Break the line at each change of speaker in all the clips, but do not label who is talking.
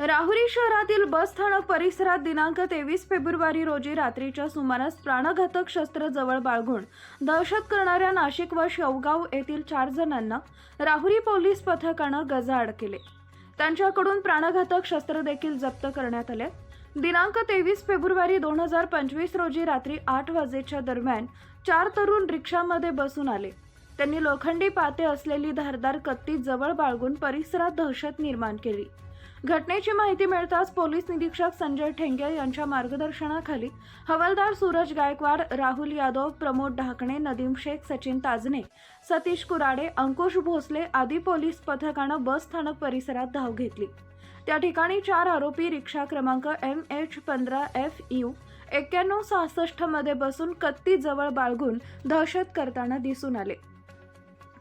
राहुरी शहरातील बस स्थानक परिसरात दिनांक तेवीस फेब्रुवारी रोजी रात्रीच्या सुमारास प्राणघातक शस्त्र जवळ बाळगून दहशत करणाऱ्या नाशिक व शेवगाव येथील चार जणांना राहुरी पोलीस पथकानं गजाआड केले. त्यांच्याकडून प्राणघातक शस्त्र देखील जप्त करण्यात आले. दिनांक तेवीस फेब्रुवारी दोन हजार पंचवीस रोजी रात्री आठ वाजेच्या दरम्यान चार तरुण रिक्षामध्ये बसून आले. त्यांनी लोखंडी पाते असलेली धारदार कत्ती जवळ बाळगून परिसरात दहशत निर्माण केली. घटनेची माहिती मिळताच पोलीस निरीक्षक संजय ठेंगे यांच्या मार्गदर्शनाखाली हवालदार सूरज गायकवाड राहुल यादव प्रमोद ढाकणे नदीम शेख सचिन ताजने सतीश कुराडे अंकुश भोसले आदी पोलीस पथकानं बस स्थानक परिसरात धाव घेतली. त्या ठिकाणी चार आरोपी रिक्षा क्रमांक एम एच पंधरा एफ यू एक्क्याण्णव सहासष्टमध्ये बसून कत्ती जवळ बाळगून दहशत करताना दिसून आले.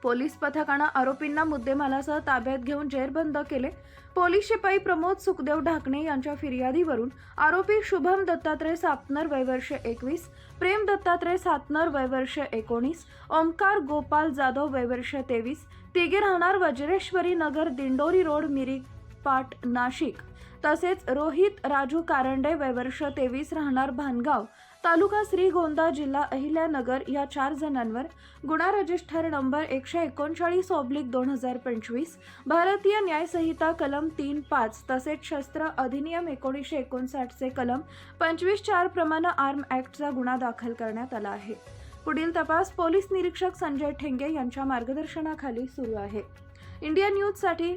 पोलीस पथकानं आरोपींना मुद्देमालासह ताब्यात घेऊन जेरबंद केले. पोलीस शिपाई प्रमोद सुखदेव ढाकणे यांच्या फिर्यादीवरून आरोपी शुभम दत्तात्रय सापनर वयवर्ष एकवीस प्रेम दत्तात्रय सातनर वयवर्ष एकोणीस ओमकार गोपाल जाधव वयवर्ष तेवीस तिघे राहणार वज्रेश्वरी नगर दिंडोरी रोड मिरी पाट नाशिक. तसेच रोहित राजू कारंडे वयवर्ष तेवीस राहणार भानगाव तालुका श्रीगोंदा जिल्हा अहिल्यानगर या चार जणांवर गुन्हा रजिस्टर नंबर एकशे एकोणचाळीस ऑब्लिक दोन हजार पंचवीस भारतीय न्यायसंहिता कलम तीन पाच तसेच शस्त्र अधिनियम एकोणीसशे एकोणसाठचे कलम पंचवीस चार प्रमाणे आर्म ॲक्टचा गुन्हा दाखल करण्यात आला आहे. पुढील तपास पोलीस निरीक्षक संजय ठेंगे यांच्या मार्गदर्शनाखाली सुरू आहे. इंडिया न्यूजसाठी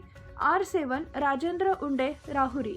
आर सेवन राजेंद्र उंडे राहुरी.